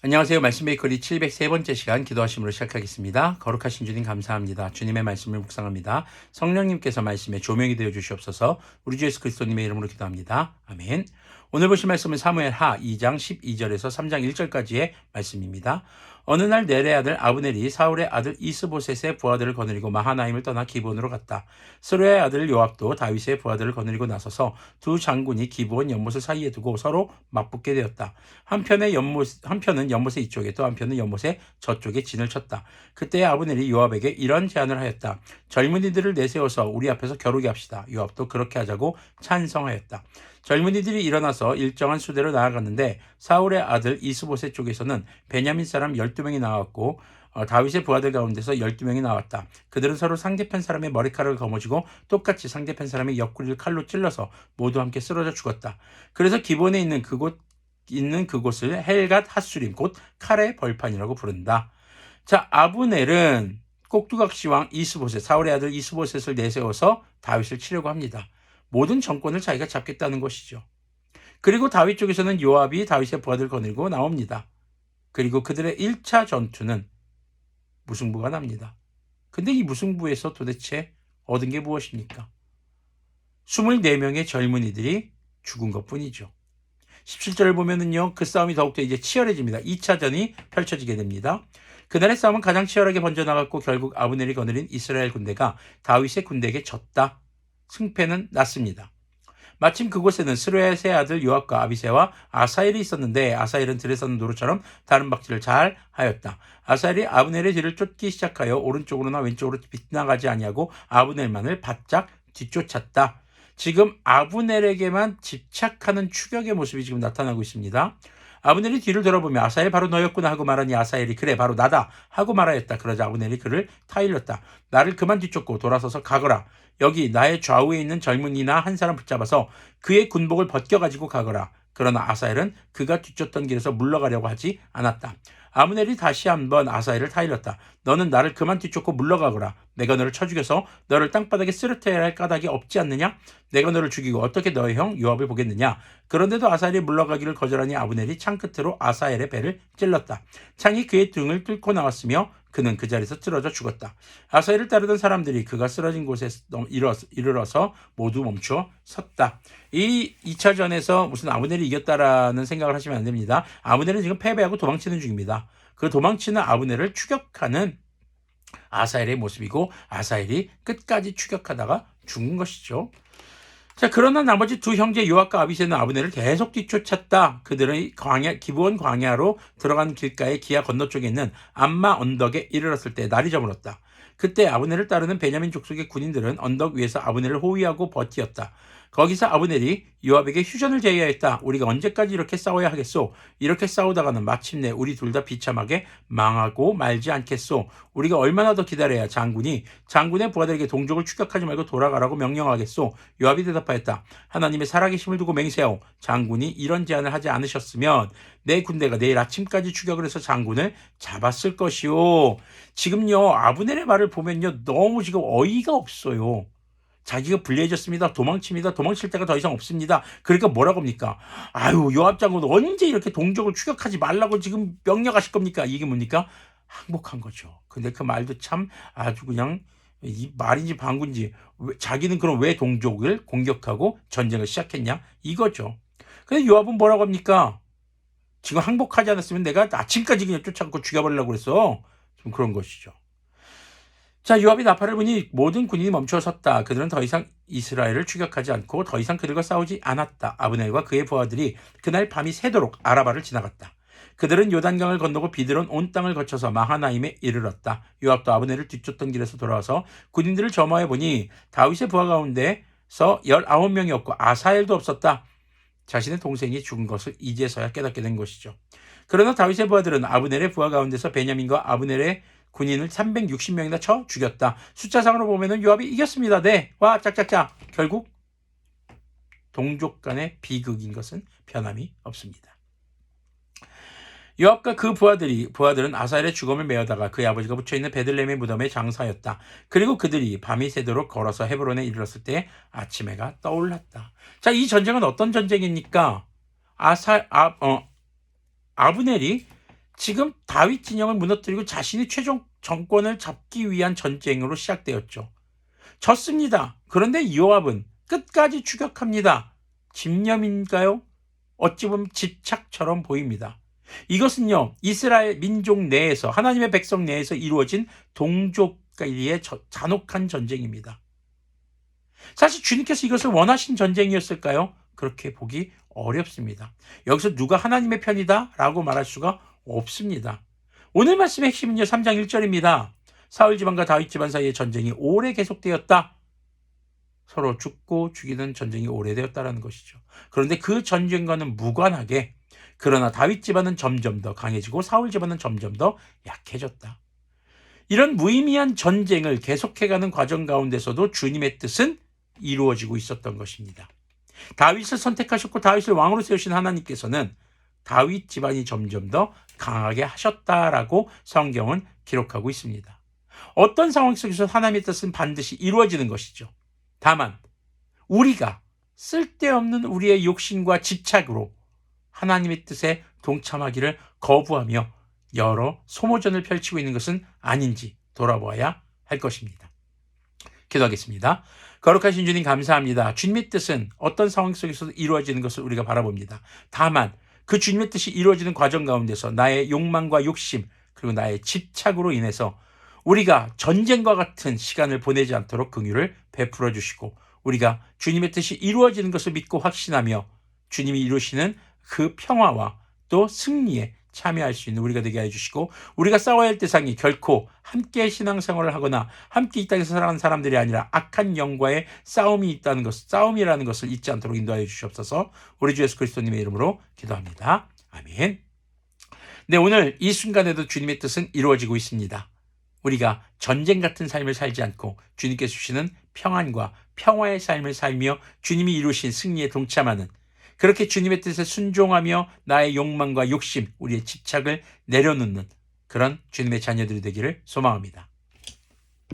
안녕하세요. 말씀 베이커리 703번째 시간 기도하심으로 시작하겠습니다. 거룩하신 주님 감사합니다. 주님의 말씀을 묵상합니다. 성령님께서 말씀에 조명이 되어 주시옵소서. 우리 주 예수 그리스도님의 이름으로 기도합니다. 아멘. 오늘 보실 말씀은 사무엘 하 2장 12절에서 3장 1절까지의 말씀입니다. 어느 날 넬의 아들 아브넬이 사울의 아들 이스보셋의 부하들을 거느리고 마하나임을 떠나 기본으로 갔다. 스루의 아들 요압도 다윗의 부하들을 거느리고 나서서 두 장군이 기본 연못을 사이에 두고 서로 맞붙게 되었다. 한편의 연못 한편은 연못의 이쪽에 또 한편은 연못의 저쪽에 진을 쳤다. 그때 아브넬이 요압에게 이런 제안을 하였다. 젊은이들을 내세워서 우리 앞에서 겨루게 합시다. 요압도 그렇게 하자고 찬성하였다. 젊은이들이 일어나서 일정한 수대로 나아갔는데 사울의 아들 이스보셋 쪽에서는 베냐민 사람 12명이 나왔고 어, 다윗의 부하들 가운데서 12명이 나왔다. 그들은 서로 상대편 사람의 머리카락을 거머쥐고 똑같이 상대편 사람의 옆구리를 칼로 찔러서 모두 함께 쓰러져 죽었다. 그래서 기본에 있는 그곳 있는 그곳을 헬갓 핫수림 곧 칼의 벌판이라고 부른다. 자, 아브넬은 꼭두각시 왕 이스보셋 사울의 아들 이스보셋을 내세워서 다윗을 치려고 합니다. 모든 정권을 자기가 잡겠다는 것이죠. 그리고 다윗 쪽에서는 요압이 다윗의 부하들 거느리고 나옵니다. 그리고 그들의 1차 전투는 무승부가 납니다. 근데 이 무승부에서 도대체 얻은 게 무엇입니까? 24명의 젊은이들이 죽은 것 뿐이죠. 17절을 보면은요, 그 싸움이 더욱더 이제 치열해집니다. 2차전이 펼쳐지게 됩니다. 그날의 싸움은 가장 치열하게 번져나갔고 결국 아브넬이 거느린 이스라엘 군대가 다윗의 군대에게 졌다. 승패는 났습니다. 마침 그곳에는 스루의 아들 요압과 아비세와 아사엘이 있었는데 아사엘은 들에 서는 노루처럼 다른 박질을 잘 하였다. 아사엘이 아브넬의 뒤를 쫓기 시작하여 오른쪽으로나 왼쪽으로 빗나가지 아니하고 아브넬만을 바짝 뒤쫓았다. 지금 아브넬에게만 집착하는 추격의 모습이 지금 나타나고 있습니다. 아브넬이 뒤를 돌아보며 아사엘 바로 너였구나 하고 말하니 아사엘이 그래 바로 나다 하고 말하였다. 그러자 아브넬이 그를 타일렀다. 나를 그만 뒤쫓고 돌아서서 가거라. 여기 나의 좌우에 있는 젊은이나 한 사람 붙잡아서 그의 군복을 벗겨가지고 가거라. 그러나 아사엘은 그가 뒤쫓던 길에서 물러가려고 하지 않았다. 아브넬이 다시 한번 아사엘을 타일렀다. 너는 나를 그만 뒤쫓고 물러가거라. 내가 너를 쳐 죽여서 너를 땅바닥에 쓰러뜨려야 할 까닭이 없지 않느냐? 내가 너를 죽이고 어떻게 너의 형 요압을 보겠느냐? 그런데도 아사엘이 물러가기를 거절하니 아브넬이 창 끝으로 아사엘의 배를 찔렀다. 창이 그의 등을 뚫고 나왔으며 그는 그 자리에서 쓰러져 죽었다. 아사엘을 따르던 사람들이 그가 쓰러진 곳에 이르러서 모두 멈추어 섰다. 이 2차전에서 무슨 아브넬이 이겼다라는 생각을 하시면 안 됩니다. 아브넬은 지금 패배하고 도망치는 중입니다. 그 도망치는 아브넬을 추격하는 아사엘의 모습이고 아사엘이 끝까지 추격하다가 죽은 것이죠. 자, 그러나 나머지 두 형제 요압과 아비세는 아브넬을 계속 뒤쫓았다. 그들은 광야, 기부원 광야로 들어간 길가의 기아 건너쪽에 있는 암마 언덕에 이르렀을 때 날이 저물었다. 그때 아브넬을 따르는 베냐민 족속의 군인들은 언덕 위에서 아브넬을 호위하고 버티었다. 거기서 아브넬이 요압에게 휴전을 제의하였다. 우리가 언제까지 이렇게 싸워야 하겠소? 이렇게 싸우다가는 마침내 우리 둘 다 비참하게 망하고 말지 않겠소? 우리가 얼마나 더 기다려야 장군이 장군의 부하들에게 동족을 추격하지 말고 돌아가라고 명령하겠소? 요압이 대답하였다. 하나님의 살아계심을 두고 맹세하오. 장군이 이런 제안을 하지 않으셨으면 내 군대가 내일 아침까지 추격을 해서 장군을 잡았을 것이오. 지금요 아브넬의 말을 보면요 너무 지금 어이가 없어요. 자기가 불리해졌습니다. 도망칩니다. 도망칠 데가 더 이상 없습니다. 그러니까 뭐라고 합니까? 아유, 요압 장군 언제 이렇게 동족을 추격하지 말라고 지금 명령하실 겁니까? 이게 뭡니까? 항복한 거죠. 근데 그 말도 참 아주 그냥 이 말인지 방군지 자기는 그럼 왜 동족을 공격하고 전쟁을 시작했냐? 이거죠. 근데 요압은 뭐라고 합니까? 지금 항복하지 않았으면 내가 아침까지 그냥 쫓아갖고 죽여버리려고 그랬어. 좀 그런 것이죠. 자, 요압이 나팔을 보니 모든 군인이 멈춰 섰다. 그들은 더 이상 이스라엘을 추격하지 않고 더 이상 그들과 싸우지 않았다. 아브넬과 그의 부하들이 그날 밤이 새도록 아라바를 지나갔다. 그들은 요단강을 건너고 비드론 온 땅을 거쳐서 마하나임에 이르렀다. 요압도 아브넬을 뒤쫓던 길에서 돌아와서 군인들을 점화해 보니 다윗의 부하 가운데서 19명이었고 아사엘도 없었다. 자신의 동생이 죽은 것을 이제서야 깨닫게 된 것이죠. 그러나 다윗의 부하들은 아브넬의 부하 가운데서 베냐민과 아브넬의 군인을 360명이나 쳐 죽였다. 숫자상으로 보면은 요압이 이겼습니다. 네. 와, 짝짝짝. 결국 동족 간의 비극인 것은 변함이 없습니다. 요압과 그 부하들이 부하들은 아사엘의 죽음을 메어다가 그의 아버지가 붙여 있는 베들레헴의 무덤에 장사였다. 그리고 그들이 밤이 새도록 걸어서 헤브론에 이르렀을 때 아침 해가 떠올랐다. 자, 이 전쟁은 어떤 전쟁입니까? 아사 아, 어, 아브넬이 지금 다윗 진영을 무너뜨리고 자신이 최종 정권을 잡기 위한 전쟁으로 시작되었죠. 졌습니다. 그런데 요압은 끝까지 추격합니다. 집념인가요? 어찌 보면 집착처럼 보입니다. 이것은요, 이스라엘 민족 내에서, 하나님의 백성 내에서 이루어진 동족끼리의 저- 잔혹한 전쟁입니다. 사실 주님께서 이것을 원하신 전쟁이었을까요? 그렇게 보기 어렵습니다. 여기서 누가 하나님의 편이다? 라고 말할 수가 없습니다. 오늘 말씀의 핵심은요, 3장 1절입니다. 사울 집안과 다윗 집안 사이의 전쟁이 오래 계속되었다. 서로 죽고 죽이는 전쟁이 오래되었다라는 것이죠. 그런데 그 전쟁과는 무관하게 그러나 다윗 집안은 점점 더 강해지고 사울 집안은 점점 더 약해졌다. 이런 무의미한 전쟁을 계속해가는 과정 가운데서도 주님의 뜻은 이루어지고 있었던 것입니다. 다윗을 선택하셨고 다윗을 왕으로 세우신 하나님께서는 다윗 집안이 점점 더 강하게 하셨다라고 성경은 기록하고 있습니다. 어떤 상황 속에서 하나님의 뜻은 반드시 이루어지는 것이죠. 다만 우리가 쓸데없는 우리의 욕심과 집착으로 하나님의 뜻에 동참하기를 거부하며 여러 소모전을 펼치고 있는 것은 아닌지 돌아보아야 할 것입니다. 기도하겠습니다. 거룩하신 주님 감사합니다. 주님의 뜻은 어떤 상황 속에서도 이루어지는 것을 우리가 바라봅니다. 다만 그 주님의 뜻이 이루어지는 과정 가운데서 나의 욕망과 욕심 그리고 나의 집착으로 인해서 우리가 전쟁과 같은 시간을 보내지 않도록 긍휼을 베풀어 주시고 우리가 주님의 뜻이 이루어지는 것을 믿고 확신하며 주님이 이루시는 그 평화와 또 승리에 참여할 수 있는 우리가 되게 해주시고 우리가 싸워야 할 대상이 결코 함께 신앙생활을 하거나 함께 이 땅에서 살아가는 사람들이 아니라 악한 영과의 싸움이 있다는 것, 싸움이라는 것을 잊지 않도록 인도하여 주시옵소서 우리 주 예수 그리스도님의 이름으로 기도합니다. 아멘. 네, 오늘 이 순간에도 주님의 뜻은 이루어지고 있습니다. 우리가 전쟁 같은 삶을 살지 않고 주님께서 주시는 평안과 평화의 삶을 살며 주님이 이루신 승리에 동참하는 그렇게 주님의 뜻에 순종하며 나의 욕망과 욕심, 우리의 집착을 내려놓는 그런 주님의 자녀들이 되기를 소망합니다.